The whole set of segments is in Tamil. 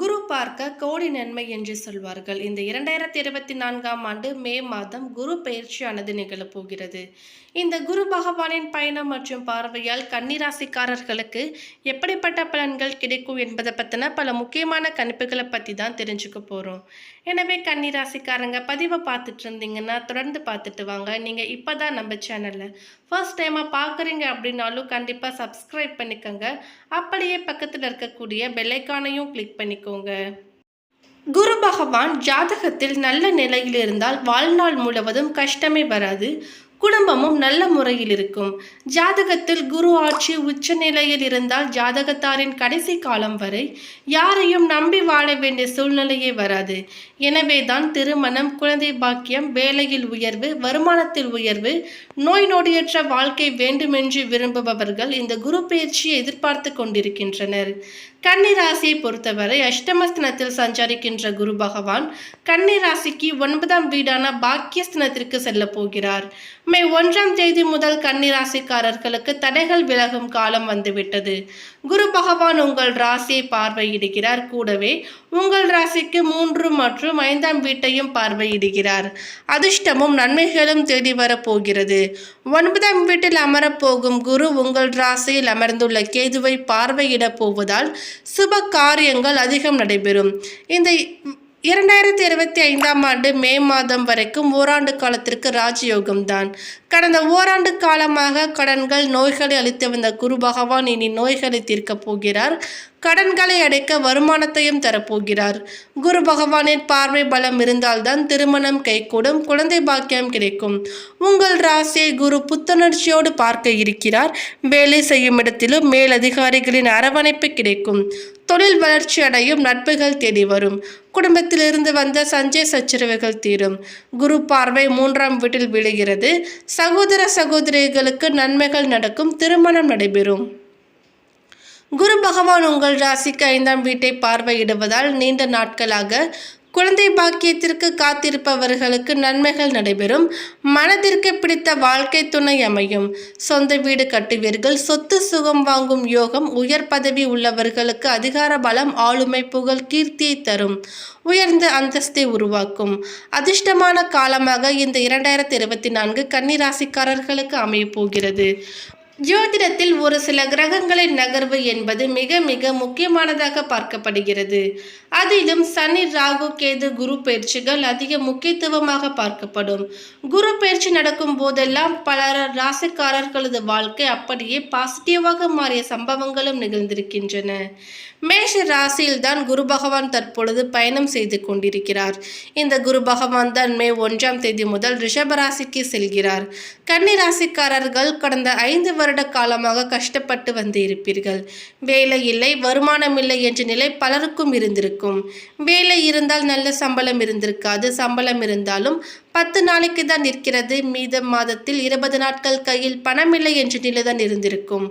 குரு பார்க்க கோடி நன்மை என்று சொல்வார்கள். இந்த இரண்டாயிரத்தி இருபத்தி நான்காம் ஆண்டு மே மாதம் குரு பயிற்சியானது நிகழப்போகிறது. இந்த குரு பகவானின் பயணம் மற்றும் பார்வையால் கன்னிராசிக்காரர்களுக்கு எப்படிப்பட்ட பலன்கள் கிடைக்கும் என்பதை பற்றின பல முக்கியமான கணிப்புகளை பற்றி தான் தெரிஞ்சுக்க போகிறோம் எனவே கன்னிராசிக்காரங்க பதிவை பார்த்துட்டு இருந்தீங்கன்னா தொடர்ந்து பார்த்துட்டு வாங்க. நீங்கள் இப்போ தான் நம்ம சேனலில் ஃபர்ஸ்ட் டைமாக பார்க்குறீங்க அப்படின்னாலும் கண்டிப்பாக சப்ஸ்கிரைப் பண்ணிக்கோங்க. அப்படியே பக்கத்தில் இருக்கக்கூடிய பெல்லைக்கானையும் கிளிக் பண்ணிக்கோங்க குரு பகவான் ஜாதகத்தில் நல்ல நிலையில் இருந்தால் வாழ்நாள் முழுவதும் கஷ்டமே வராது. குடும்பமும் நல்ல முறையில் இருக்கும். ஜாதகத்தில் குரு ஆட்சி உச்ச நிலையில் இருந்தால் ஜாதகத்தாரின் கடைசி காலம் வரை யாரையும் நம்பி வாழ வேண்டிய சூழ்நிலையே வராது. எனவே தான் திருமணம் குழந்தை பாக்கியம் வேலையில் உயர்வு வருமானத்தில் உயர்வு நோய் நொடியற்ற வாழ்க்கை வேண்டுமென்று விரும்புபவர்கள் இந்த குரு பயிற்சியை எதிர்பார்த்து கொண்டிருக்கின்றனர். கன்னி ராசியை பொறுத்தவரை அஷ்டமஸ்தனத்தில் சஞ்சரிக்கின்ற குரு பகவான் கன்னிராசிக்கு ஒன்பதாம் வீடான பாக்கியஸ்தனத்திற்கு செல்ல போகிறார். மே ஒன்றாம் தேதி முதல் கன்னிராசிக்காரர்களுக்கு தடைகள் விலகும் காலம் வந்துவிட்டது. குரு பகவான் உங்கள் ராசியை பார்வையிடுகிறார். கூடவே உங்கள் ராசிக்கு மூன்று மற்றும் ஐந்தாம் வீட்டையும் பார்வையிடுகிறார். அதிர்ஷ்டமும் நன்மைகளும் தேடி வரப்போகிறது ஒன்பதாம் வீட்டில் அமரப்போகும் குரு உங்கள் ராசியில் அமர்ந்துள்ள கேதுவை பார்வையிடப் போவதால் சுப காரியங்கள் அதிகம் நடைபெறும். இந்த இரண்டாயிரத்தி இருபத்தி ஐந்தாம் ஆண்டு மே மாதம் வரைக்கும் ஓராண்டு காலத்திற்கு ராஜயோகம் தான் கடந்த ஓராண்டு காலமாக கடன்கள் நோய்களை அளித்து வந்த குரு பகவான் இனி நோய்களை தீர்க்கப் போகிறார். கடன்களை அடைக்க வருமானத்தையும் தரப்போகிறார் குரு பகவானின் பார்வை பலம் இருந்தால்தான் திருமணம் கைகூடும் குழந்தை பாக்கியம் கிடைக்கும். உங்கள் ராசியை குரு புத்துணர்ச்சியோடு பார்க்க இருக்கிறார். வேலை செய்யும் இடத்திலும் மேலதிகாரிகளின் அரவணைப்பு கிடைக்கும். தொழில் வளர்ச்சி அடையும் நட்புகள் தேடி வரும். குடும்பத்திலிருந்து வந்த சஞ்சய் சச்சரவுகள் தீரும். குரு பார்வை மூன்றாம் வீட்டில் விழுகிறது. சகோதர சகோதரிகளுக்கு நன்மைகள் நடக்கும் திருமணம் நடைபெறும். குரு பகவான் உங்கள் ராசிக்கு ஐந்தாம் வீட்டை பார்வையிடுவதால் நீண்ட நாட்களாக குழந்தை பாக்கியத்திற்கு காத்திருப்பவர்களுக்கு நன்மைகள் நடைபெறும். மனதிற்கு பிடித்த வாழ்க்கை துணை அமையும். சொந்த வீடு கட்டுவீர்கள். சொத்து சுகம் வாங்கும் யோகம் உயர் பதவி உள்ளவர்களுக்கு அதிகார பலம் ஆளுமை புகழ் கீர்த்தியை தரும். உயர்ந்த அந்தஸ்தை உருவாக்கும். அதிர்ஷ்டமான காலமாக இந்த இரண்டாயிரத்தி இருபத்தி நான்கு கன்னிராசிக்காரர்களுக்கு அமையப் போகிறது ஜோதிடத்தில் ஒரு சில கிரகங்களின் நகர்வு என்பது மிக மிக முக்கியமானதாக பார்க்கப்படுகிறது. அதிலும் சனி ராகு கேது குரு பயிற்சிகள் அதிக முக்கியத்துவமாக பார்க்கப்படும். குரு பயிற்சி நடக்கும் போதெல்லாம் பல ராசிக்காரர்களது வாழ்க்கை அப்படியே பாசிட்டிவாக மாறிய சம்பவங்களும் நிகழ்ந்திருக்கின்றன. மேஷ ராசியில் தான் குரு பகவான் தற்பொழுது பயணம் செய்து கொண்டிருக்கிறார். இந்த குரு பகவான் தான் மே ஒன்றாம் தேதி முதல் ரிஷப ராசிக்கு செல்கிறார். கன்னி ராசிக்காரர்கள் கடந்த ஐந்து வருட காலமாக கஷ்டப்பட்டு வந்து இருப்பீர்கள் வேலை இல்லை வருமானம் இல்லை என்ற நிலை பலருக்கும் இருந்திருக்கும். வேலை இருந்தால் நல்ல சம்பளம் இருந்திருக்காது. சம்பளம் இருந்தாலும் பத்து நாளைக்கு தான் நிற்கிறது. மீத மாதத்தில் இருபது நாட்கள் கையில் பணமில்லை என்ற நிலைதான் இருந்திருக்கும்.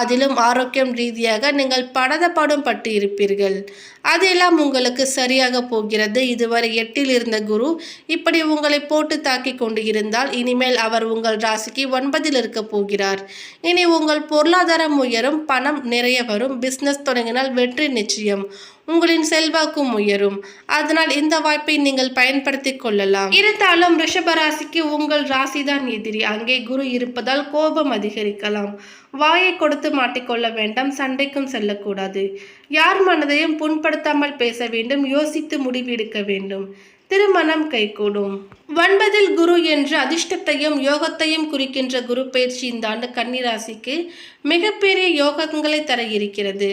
அதிலும் ஆரோக்கியம் ரீதியாக நீங்கள் படதப்படும் பட்டு இருப்பீர்கள். அதெல்லாம் உங்களுக்கு சரியாக போகிறது. இதுவரை எட்டில் இருந்த குரு இப்படி உங்களை போட்டு தாக்கி கொண்டு இருந்தால் இனிமேல் அவர் உங்கள் ராசிக்கு ஒன்பதில் இருக்க போகிறார். இனி உங்கள் பொருளாதாரம் உயரும் பணம் நிறைய வரும் பிஸ்னஸ் தொடங்கினால் வெற்றி நிச்சயம். உங்களின் செல்வாக்கும் உயரும். அதனால் இந்த வாய்ப்பை நீங்கள் பயன்படுத்தி கொள்ளலாம். இருந்தாலும் ரிஷபராசிக்கு உங்கள் ராசிதான் எதிரி. அங்கே குரு இருப்பதால் கோபம் அதிகரிக்கலாம். வாயை கொடுத்து மாட்டிக்கொள்ள வேண்டாம். சண்டைக்கும் செல்லக்கூடாது. யார் மனதையும் புண்படுத்தாமல் பேச வேண்டும். யோசித்து முடிவெடுக்க வேண்டும். திருமணம் கைகூடும். ஒன்பதில் குரு என்ற அதிர்ஷ்டத்தையும் யோகத்தையும் குறிக்கின்ற குரு பயிற்சி இந்த ஆண்டு கன்னிராசிக்கு மிகப்பெரிய யோகங்களை தர இருக்கிறது.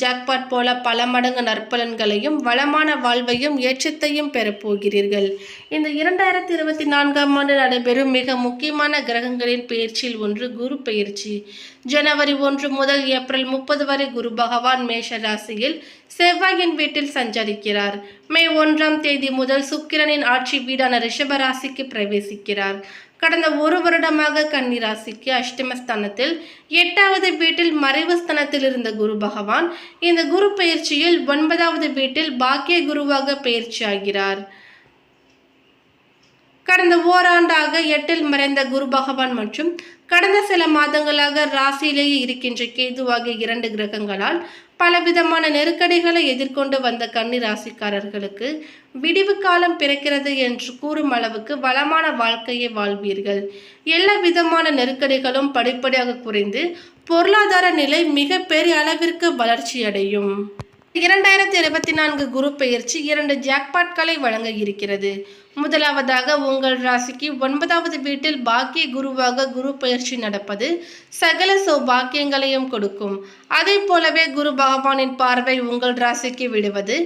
ஜாக்பாட் போல பல மடங்கு நற்பலன்களையும் வளமான வாழ்வையும் ஏற்றத்தையும் பெறப்போகிறீர்கள் இந்த இரண்டாயிரத்தி இருபத்தி நான்காம் ஆண்டு நடைபெறும் மிக முக்கியமான கிரகங்களின் பெயர்ச்சியில் ஒன்று குரு பெயர்ச்சி. ஜனவரி ஒன்று முதல் ஏப்ரல் முப்பது வரை குரு பகவான் மேஷ ராசியில் செவ்வாயின் வீட்டில் சஞ்சரிக்கிறார். மே ஒன்றாம் தேதி முதல் சுக்கிரனின் ஆட்சி வீடான ரிஷபராசிக்கு பிரவேசிக்கிறார். கடந்த ஒரு வருடமாக கன்னிராசிக்கு அஷ்டமஸ்தானத்தில் எட்டாவது வீட்டில் மறைவு ஸ்தானத்தில் இருந்த குரு பகவான் இந்த குரு பயிற்சியில் ஒன்பதாவது வீட்டில் பாக்கிய குருவாக பயிற்சி ஆகிறார். கடந்த ஓராண்டாக எட்டில் மறைந்த குரு பகவான் மற்றும் கடந்த சில மாதங்களாக ராசியிலேயே இருக்கின்ற கேது இரண்டு கிரகங்களால் பலவிதமான நெருக்கடிகளை எதிர்கொண்டு வந்த கன்னி ராசிக்காரர்களுக்கு விடிவு காலம் பிறக்கிறது என்று கூறும் அளவுக்கு வளமான வாழ்க்கையை வாழ்வீர்கள். எல்லா விதமான நெருக்கடிகளும் படிப்படியாக குறைந்து பொருளாதார நிலை மிக பெரிய அளவிற்கு வளர்ச்சியடையும். இரண்டாயிரத்தி இருபத்தி நான்கு குரு பெயர்ச்சி இரண்டு ஜாக்பாட்களை வழங்க இருக்கிறது. முதலாவதாக உங்கள் ராசிக்கு ஒன்பதாவது வீட்டில் பாக்கிய குருவாக குரு பயிற்சி நடப்பது சகல சௌபாக்கியங்களையும் கொடுக்கும். அதே போலவே குரு பகவானின் பார்வை உங்கள் ராசிக்கு விடுவது.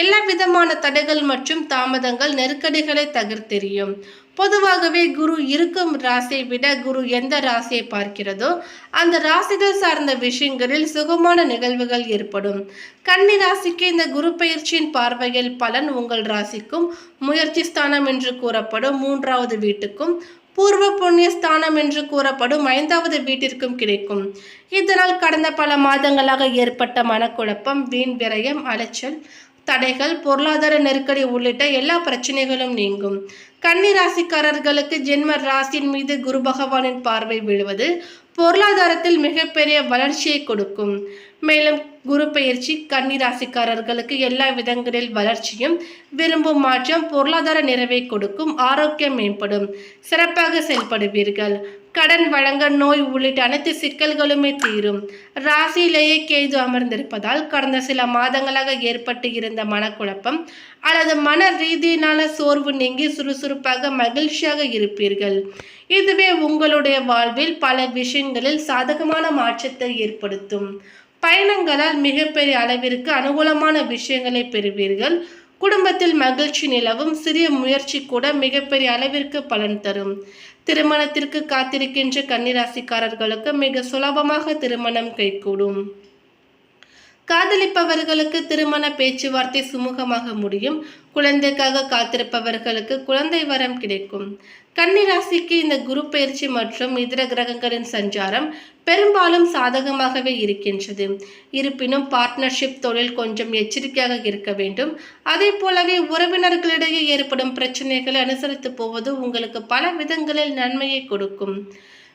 எல்லா விதமான தடைகள் மற்றும் தாமதங்கள் நெருக்கடிகளை தகர்த்தெறியும். பொதுவாகவே குரு இருக்கும் ராசியை விட குரு எந்த ராசியை பார்க்கிறதோ அந்த ராசிகள் சார்ந்த விஷயங்களில் சுகமான நிகழ்வுகள் ஏற்படும். கன்னி ராசிக்கு இந்த குரு பயிற்சியின் பார்வையில் பலன் உங்கள் ராசிக்கும் முயற்சி ஸ்தானம் என்று கூறப்படும் மூன்றாவது வீட்டுக்கும் பூர்வ புண்ணிய ஸ்தானம் என்று கூறப்படும் ஐந்தாவது வீட்டிற்கும் கிடைக்கும். இதனால் கடந்த பல மாதங்களாக ஏற்பட்ட மனக்குழப்பம் வீண் விரயம் அலைச்சல் தடைகள் பொருளாதார நெருக்கடி உள்ளிட்ட எல்லா பிரச்சனைகளும் நீங்கும். கன்னி ராசிக்காரர்களுக்கு ஜென்ம ராசியின் மீது குரு பகவானின் பார்வை விழுவது பொருளாதாரத்தில் மிகப்பெரிய வளர்ச்சியை கொடுக்கும். மேலும் குரு பயிற்சி கன்னி ராசிக்காரர்களுக்கு எல்லா விதங்களில் வளர்ச்சியும் விரும்பும் மாற்றம் பொருளாதார நிறைவை கொடுக்கும் ஆரோக்கியம் மேம்படும் சிறப்பாக செயல்படுவீர்கள். கடன் வழங்க நோய் உள்ளிட்ட அனைத்து சிக்கல்களுமே தீரும். ராசியிலேயே கேது அமர்ந்திருப்பதால் கடந்த சில மாதங்களாக ஏற்பட்டு இருந்த மனக்குழப்பம் அல்லது மன ரீதியினால சோர்வு நீங்கி சுறுசுறுப்பாக மகிழ்ச்சியாக இருப்பீர்கள். இதுவே உங்களுடைய வாழ்வில் பல விஷயங்களில் சாதகமான மாற்றத்தை ஏற்படுத்தும். பயணங்களால் மிகப்பெரிய அளவிற்கு அனுகூலமான விஷயங்களை பெறுவீர்கள். குடும்பத்தில் மகிழ்ச்சி நிலவும் சிறிய முயற்சி கூட மிகப்பெரிய அளவிற்கு பலன் தரும். திருமணத்திற்கு காத்திருக்கின்ற கன்னிராசிக்காரர்களுக்கு மிக சுலபமாக திருமணம் கைகூடும். காதலிப்பவர்களுக்கு திருமண பேச்சுவார்த்தை சுமூகமாக முடியும். குழந்தைக்காக காத்திருப்பவர்களுக்கு குழந்தை வரம் கிடைக்கும். கன்னிராசிக்கு இந்த குரு பயிற்சி மற்றும் இதர கிரகங்களின் சஞ்சாரம் பெரும்பாலும் சாதகமாகவே இருக்கின்றது. இருப்பினும் பார்ட்னர்ஷிப் தொழில் கொஞ்சம் எச்சரிக்கையாக இருக்க வேண்டும். அதே போலவே உறவினர்களிடையே ஏற்படும் பிரச்சனைகளை அனுசரித்து போவது உங்களுக்கு பல விதங்களில் நன்மையை கொடுக்கும்.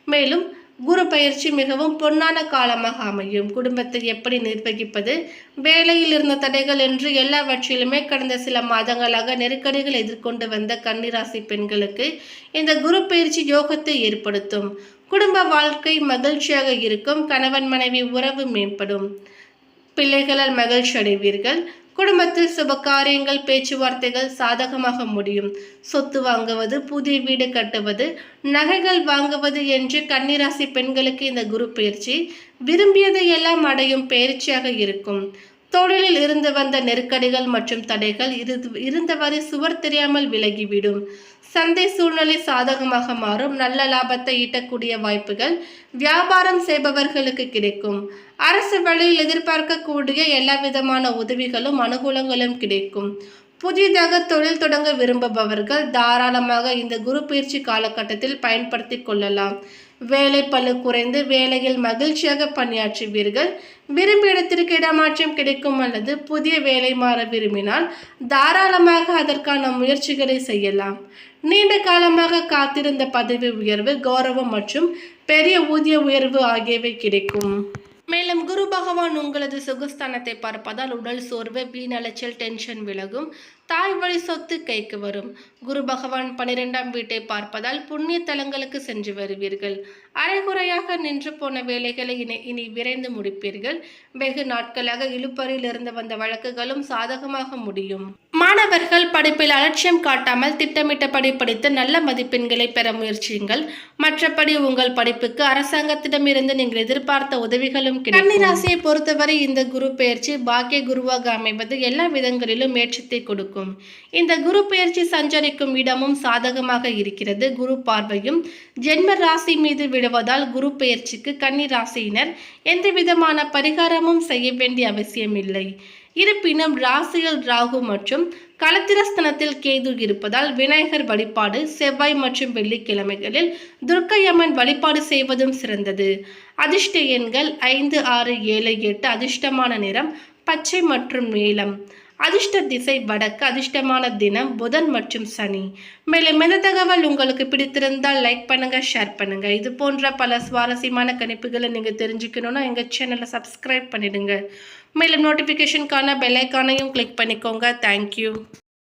மேலும் குரு பயிற்சி மிகவும் பொன்னான காலமாக அமையும். குடும்பத்தை எப்படி நிர்வகிப்பது? வேலையில் இருந்த தடைகள் என்று எல்லாவற்றிலுமே கடந்த சில மாதங்களாக நெருக்கடிகள் எதிர்கொண்டு வந்த கன்னிராசி பெண்களுக்கு இந்த குரு பயிற்சி யோகத்தை ஏற்படுத்தும். குடும்ப வாழ்க்கை மகிழ்ச்சியாக இருக்கும். கணவன் மனைவி உறவு மேம்படும். பிள்ளைகளால் மகிழ்ச்சி அடைவீர்கள் குடும்பத்தில் சுப காரியங்கள் பேச்சுவார்த்தைகள் சாதகமாக முடியும். சொத்து வாங்குவது புதிய வீடு கட்டுவது நகைகள் வாங்குவது என்று கன்னிராசி பெண்களுக்கு இந்த குரு பயிற்சி விரும்பியதை எல்லாம் அடையும் பயிற்சியாக இருக்கும். தொழிலில் இருந்து வந்த நெருக்கடிகள் மற்றும் தடைகள் இரு- இருந்தவரை சுவர் தெரியாமல் விலகிவிடும். சந்தை சூழ்நிலை சாதகமாக மாறும். நல்ல லாபத்தை ஈட்டக்கூடிய வாய்ப்புகள் வியாபாரம் செய்பவர்களுக்கு கிடைக்கும். அரசு வழியில் எதிர்பார்க்கக்கூடிய எல்லா விதமான உதவிகளும் அனுகூலங்களும் கிடைக்கும். புதிதாக தொழில் தொடங்க விரும்புபவர்கள் தாராளமாக இந்த குரு பயிற்சி காலகட்டத்தில் பயன்படுத்தி கொள்ளலாம். வேலை பளு குறைந்து வேலையில் மகிழ்ச்சியாக பணியாற்றுவீர்கள். விரும்பிய இடத்திற்கு இடமாற்றம் கிடைக்கும் அல்லது புதிய வேலை மாற விரும்பினால் தாராளமாக அதற்கான முயற்சிகளை செய்யலாம். நீண்ட காலமாக காத்திருந்த பதவி உயர்வு கௌரவம் மற்றும் பெரிய ஊதிய உயர்வு ஆகியவை கிடைக்கும். மேலும் குரு பகவான் உங்களது சுகஸ்தானத்தை பார்ப்பதால் உடல் சோர்வு வீணலைச்சல் டென்ஷன் விலகும். தாய் வழி சொத்து கைக்கு வரும். குரு பகவான் பனிரெண்டாம் வீட்டை பார்ப்பதால் புண்ணிய தலங்களுக்கு சென்று வருவீர்கள். அரைகுறையாக நின்று போன வேலைகளை இனி இனி விரைந்து முடிப்பீர்கள். வெகு நாட்களாக இழுப்பறையிலிருந்து வந்த வழக்குகளும் சாதகமாக முடியும். மாணவர்கள் படிப்பில் அலட்சியம் காட்டாமல் திட்டமிட்டபடி படித்து நல்ல மதிப்பெண்களை பெற முயற்சியுங்கள். மற்றபடி உங்கள் படிப்புக்கு அரசாங்கத்திடமிருந்து நீங்கள் எதிர்பார்த்த உதவிகளும் கன்னிராசியை பொறுத்தவரை இந்த குரு பெயர்ச்சி பாக்கிய குருவாக அமைவது எல்லா விதங்களிலும் ஏற்றத்தை கொடுக்கும். இந்த குரு பெயர்ச்சி சஞ்சரிக்கும் இடமும் சாதகமாக இருக்கிறது. குரு பார்வையும் ஜென்ம ராசி மீது விழுவதால் குரு பெயர்ச்சிக்கு கன்னி ராசியினர் எந்த விதமான பரிகாரமும் செய்ய வேண்டிய அவசியமில்லை இருப்பினும் ராசியில் ராகு மற்றும் களத்திரஸ்தனத்தில் கேது இருப்பதால் விநாயகர் வழிபாடு செவ்வாய் மற்றும் வெள்ளிக்கிழமைகளில் துர்க்கையம்மன் வழிபாடு செய்வதும் சிறந்தது. அதிர்ஷ்ட எண்கள் ஐந்து ஆறு ஏழு எட்டு அதிர்ஷ்டமான நிறம் பச்சை மற்றும் நீளம் அதிர்ஷ்ட திசை வடக்கு அதிர்ஷ்டமான தினம் புதன் மற்றும் சனி. மேலும் இந்த தகவல் உங்களுக்கு பிடித்திருந்தால் லைக் பண்ணுங்க ஷேர் பண்ணுங்க. இது போன்ற பல சுவாரஸ்யமான கணிப்புகளை நீங்க தெரிஞ்சுக்கணும்னா எங்க சேனலை சப்ஸ்கிரைப் பண்ணிடுங்க. மேலும் நோட்டிஃபிகேஷனுக்கான பெல்லைக்கானையும் கிளிக் பண்ணிக்கோங்க. தேங்க்யூ